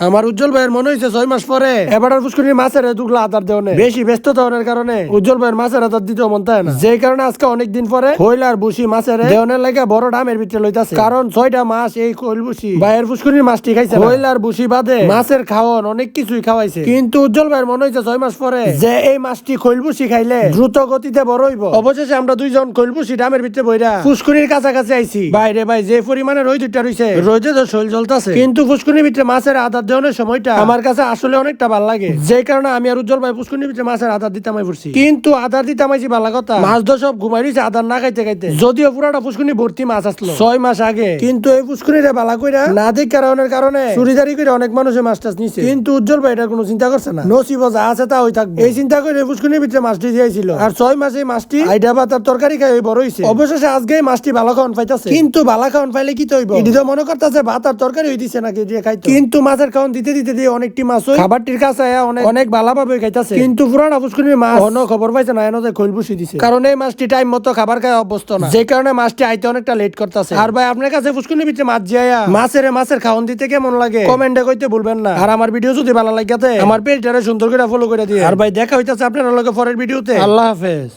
আমার উজ্জ্বল ভাইয়ের মনে হয়েছে ছয় মাস পরে। এবার পুষ্করির মাছের দুগলা আদার দেওয়া বেশি ব্যস্ত হওয়ার কারণে উজ্জ্বল ভাইয়ের মাছের আদার দিতে মন চায় না। যে কারণে আজকে অনেক দিন পরে কইলার বুসি মাছের দেওয়ানের লাগে বড় ডামের ভিতরে লইতাছে। কারণ ছয়টা মাস এই কইল বুসি ভাইয়ের পুষ্করির মাছটি খাইছে কইলার বুসি বাদে মাছের খাওয়ান অনেক কিছুই খাওয়াইছে। কিন্তু উজ্জ্বল ভাইয়ের মনে হয়েছে ছয় মাস পরে যে এই মাছটি খৈলবুসি খাইলে দ্রুত গতিতে বড় হইব। অবশেষে আমরা দুইজন খৈলবুসি ডামের ভিতরে বইরা ফুসকুনির কাছাকাছি আইছি। বাইরে ভাই যে পরিমাণে রই দুইটা রইছে। রোজে তো শৈল জ্বলতাছে। কিন্তু ফুসকুনির ভিতরে মাছের আদার দেওয়ানোর সময়টা আমার কাছে আসলে অনেকটা ভালো লাগে। যে কারণে আমি আর উজ্জ্বল ভাই ভিতরে মাছের আদার দিতাম পড়ছি কিন্তু আদার দিতাম আইছি ভালো কথা। মাছ তো সব ঘুমাই রইছে আদার না খাইতে খাইতে। যদিও পুরাটা ফুসকুনি ভর্তি মাছ আসলো। ছয় মাস আগে। কিন্তু এই ফুসকুনিরে বালা কইরা না কারণের কারণে চুরিদারি করে অনেক মানুষের মাছ টাছ নিছে। কিন্তু উজ্জ্বল ভাই এটা কোনো চিন্তা করছে না। নসিব যা আছে তা হই থাকবে। এই চিন্তা করে ফুসকুনির ভিতরে মাছটি দিয়েছিল আর ছয় মাসে মাছটি আইডা বা তার তরকারি খাই বড় হইছে। অবশেষে আজকে মাছটি ভালো খাওয়ান পাইতাছে। কিন্তু ভালো খাওয়ান পাইলে কি তৈব এটি তো মনে করতেছে ভাত আর তরকারি দিছে নাকি দিয়ে খাইতো। কিন্তু মাছের খাওয়ান দিতে দিতে দিয়ে অনেকটি মাছ খাবারটির কাছে অনেক অনেক ভালোভাবে খাইতাছে। কিন্তু পুরানা মাছ অন্য খবর পাইছে না এনে বসি দিছে। কারণ এই মাছটি টাইম মতো খাবার খায় অভ্যস্ত না। যে কারণে মাছটি আইতে অনেকটা লেট করতেছে। আর ভাই আপনার কাছে ফুসকুনির ভিতরে মাছ জিয়া মাছের মাছের খাওয়ান দিতে কেমন লাগে? কমেন্টে কইতে ভুলবেন না। আর আমার ভিডিও যদি ভালো লাগে আমার পেজটারে সুন্দর করে ফলো করে দিয়ে। আর ভাই দেখা হইতাছে আপনার লগে পরের ভিডিওতে আল্লাহ হাফেজ।